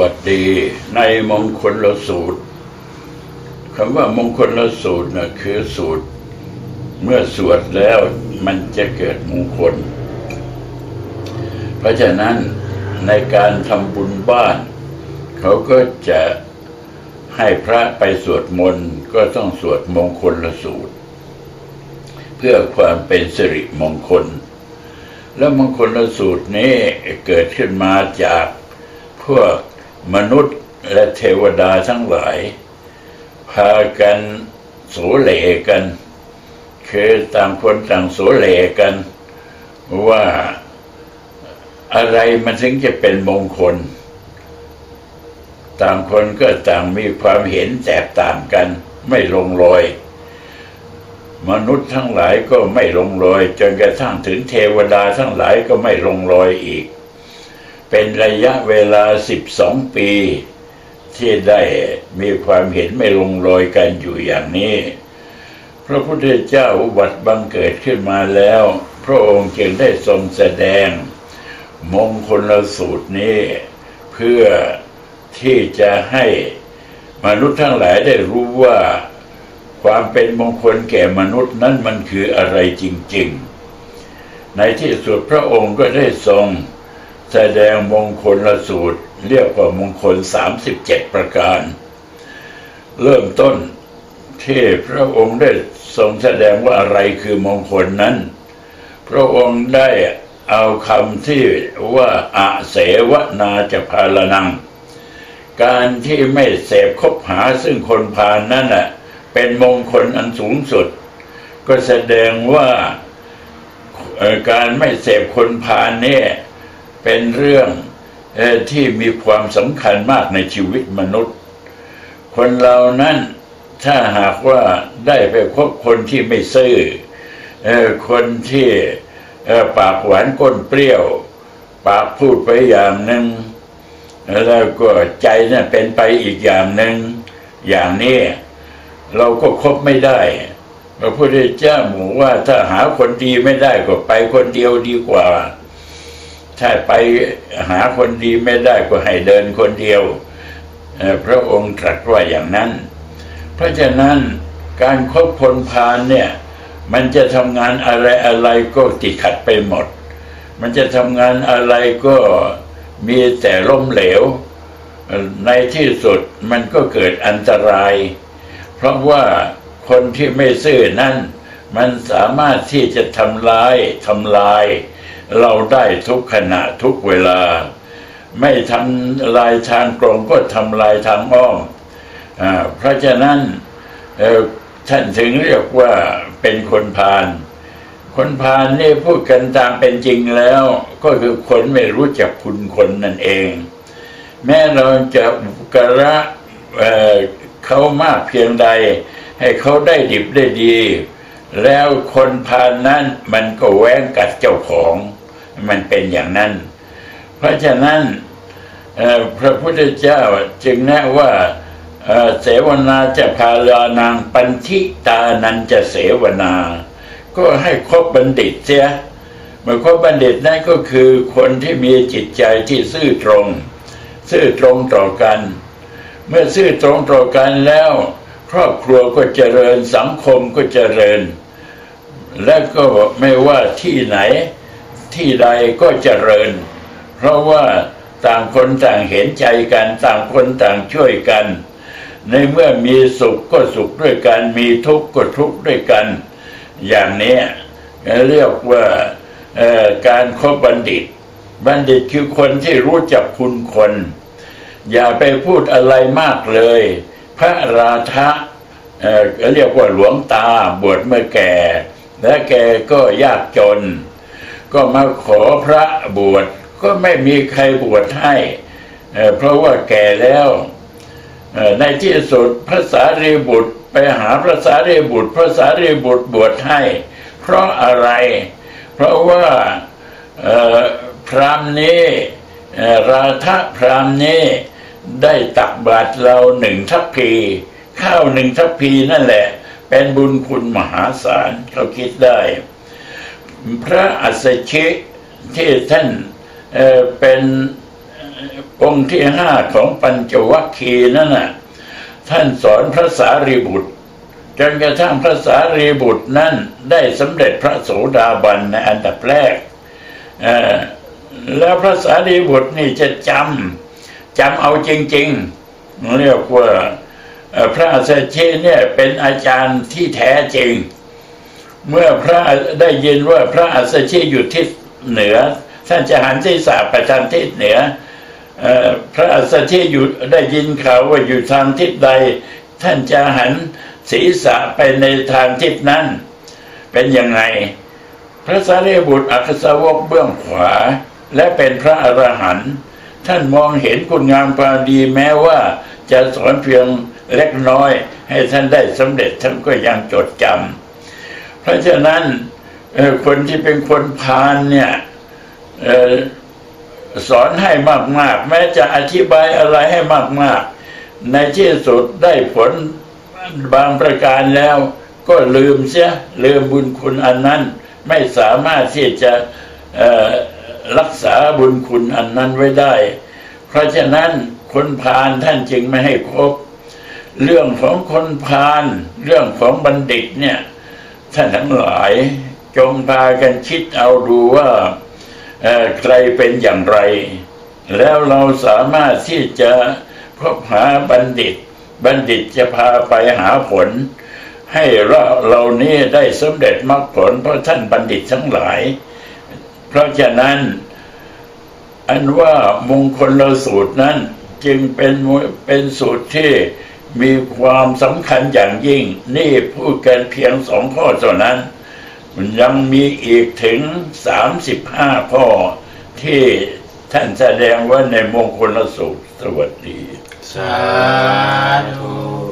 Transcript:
วัสดีในมงคลละสูตรคำว่ามงคลละสูตรนะคือสูตร เมื่อสวดแล้วมันจะเกิดมงคล เพราะฉะนั้นในการทำบุญบ้าน เขาก็จะให้พระไปสวดมนต์ก็ต้องสวดมงคลละสูตร เพื่อความเป็นสิริมงคล แล้วมงคลละสูตรนี้เกิดขึ้นมาจากพวก มนุษย์และเทวดาทั้งหลาย พากันโสเลกัน คือต่างคนต่างโสเลกัน ว่าอะไรมันถึงจะเป็นมงคล ต่างคนก็ต่างมีความเห็นแตกต่างกัน ไม่ลงรอย มนุษย์ทั้งหลายก็ไม่ลงรอย จนกระทั่งถึงเทวดาทั้งหลายก็ไม่ลงรอยอีก เป็นระยะเวลาสิบสองปี ที่ได้มีความเห็นไม่ลงรอยกันอยู่อย่างนี้ พระพุทธเจ้าอุบัติบังเกิดขึ้นมาแล้ว พระองค์จึงได้ทรงแสดง มงคลสูตรนี้ เพื่อที่จะให้มนุษย์ทั้งหลายได้รู้ว่าความเป็นมงคลแก่มนุษย์นั้นมันคืออะไรจริง ๆ ในที่สุดพระองค์ก็ได้ทรง แสดงมงคลละสูตร เรียกว่ามงคลสามสิบเจ็ดประการ เริ่มต้นที่พระองค์ได้ทรงแสดงว่าอะไรคือมงคลนั้น พระองค์ได้เอาคำที่ว่าอาเสวนาจะพาลนัง การที่ไม่เสพคบหาซึ่งคนพาลนั่นน่ะเป็นมงคลอันสูงสุด ก็แสดงว่าการไม่เสพคนพาลเนี่ย เป็นเรื่องที่มีความสำคัญมากในชีวิตมนุษย์ คนเรานั้นถ้าหากว่าได้ไปพบคนที่ไม่ซื่อคนที่ปากหวานก้นเปรี้ยว ปากพูดไปอย่างหนึ่งแล้วก็ใจเนี่ยเป็นไปอีกอย่างหนึ่งอย่างนี้เราก็คบไม่ได้พระพุทธเจ้าบอกว่าถ้าหาคนดีไม่ได้ก็ไปคนเดียวดีกว่า ถ้าไปหาคนดีไม่ได้ก็ให้เดินคนเดียว พระองค์ตรัสว่าอย่างนั้น เพราะฉะนั้นการคบคนพาลเนี่ยมันจะทำงานอะไรอะไรก็ติดขัดไปหมด มันจะทำงานอะไรก็มีแต่ล้มเหลว ในที่สุดมันก็เกิดอันตราย เพราะว่าคนที่ไม่ซื่อนั้นมันสามารถที่จะทำลายทำลาย เราได้ทุกขณะทุกเวลา ไม่ทำลายทางตรงก็ทำลายทางอ้อมอเพราะฉะนั้นท่านถึงเรียกว่าเป็นคนพาลคนพาลนี่พูดกันตามเป็นจริงแล้ว ก็คือคนไม่รู้จักคุณคนนั่นเอง แม้เราจะกระเเขามากเพียงใด ให้เขาได้ดิบได้ดี แล้วคนพาลนั้นมันก็แว้งกัดเจ้าของ มันเป็นอย่างนั้น เพราะฉะนั้นพระพุทธเจ้าจึงแนะว่าเสวนาจะพาลานางปันธิตานันจะเสวนา ก็ให้คบบัณฑิตเสียเมื่อคบบัณฑิตนั่นก็คือคนที่มีจิตใจที่ซื่อตรง ซื่อตรงต่อกัน เมื่อซื่อตรงต่อกันแล้ว ครอบครัวก็เจริญสังคมก็เจริญ และก็ไม่ว่าที่ไหนที่ใดก็เจริญ เพราะว่าต่างคนต่างเห็นใจกันต่างคนต่างช่วยกัน ในเมื่อมีสุขก็สุขด้วยกัน มีทุกข์ก็ทุกข์ด้วยกัน อย่างนี้เรียกว่าการคบบัณฑิต บัณฑิตคือคนที่รู้จักคุณคน อย่าไปพูดอะไรมากเลย พระราธะเรียกว่าหลวงตาบวชเมื่อแก่ และแกก็ยากจน ก็มาขอพระบวชก็ไม่มีใครบวชให้ เพราะว่าแก่แล้ว ในที่สุดพระสารีบุตรไปหาพระสารีบุตร พระสารีบุตรบวชให้ เพราะอะไร เพราะว่าพรามนี้ราธะพรามนี้ได้ตักบาตรเราหนึ่งทัพพี ข้าวหนึ่งทัพพีนั่นแหละ เป็นบุญคุณมหาศาลเขาคิดได้ พระอัสชิที่ท่านเเป็นองค์ที่ห้าของปัญจวัคคีย์นั่นน่ะท่านสอนพระสารีบุตรจนกระทั่งพระสารีบุตรนั้นได้สำเร็จพระโสดาบันในอันดับแรก แล้วพระสารีบุตรนี่จะจำจำเอาจริง ๆ เรียกว่า พระอัสสชิเนี่ยเป็นอาจารย์ที่แท้จริง เมื่อพระได้ยินว่าพระอัสสชิอยู่ทิศเหนือ ท่านจะหันศีรษะไปทางทิศเหนืออพระอัสสชิอยู่ได้ยินข่าวว่าอยู่ทางทิศใด ท่านจะหันศีรษะไปในทางทิศนั้น เป็นยังไง พระสารีบุตรอักษาวกเบื้องขวา และเป็นพระอรหันต์ท่านมองเห็นคุณงามความดีแม้ว่าจะสอนเพียง เล็กน้อย ให้ท่านได้สำเร็จท่านก็ยังจดจำเพราะฉะนั้นคนที่เป็นคนพาลเนี่ยสอนให้มาก ๆ แม้จะอธิบายอะไรให้มาก ๆ ในที่สุดได้ผลบางประการแล้ว ก็ลืมเสียลืมบุญคุณอันนั้น ไม่สามารถที่จะรักษาบุญคุณอันนั้นไว้ได้ เพราะฉะนั้นคนพาลท่านจึงไม่ให้ครบ เรื่องของคนพาลเรื่องของบัณฑิตเนี่ยท่านทั้งหลายจงพากันคิดเอาดูว่าใครเป็นอย่างไร แล้วเราสามารถที่จะพบหาบัณฑิต บัณฑิตจะพาไปหาผล ให้เราเรานี้ได้สำเร็จมรรคผล เพราะท่านบัณฑิตทั้งหลาย เพราะฉะนั้นอันว่ามงคลเราสูตรนั้นจึงเป็นเป็นสูตรที่ มีความสำคัญอย่างยิ่ง นี่พูดกันเพียงสองข้อเท่านั้น ยังมีอีกถึงสามสิบห้าข้อที่ท่านแสดงว่าในมงคลสูตรสวัสดี สาธุ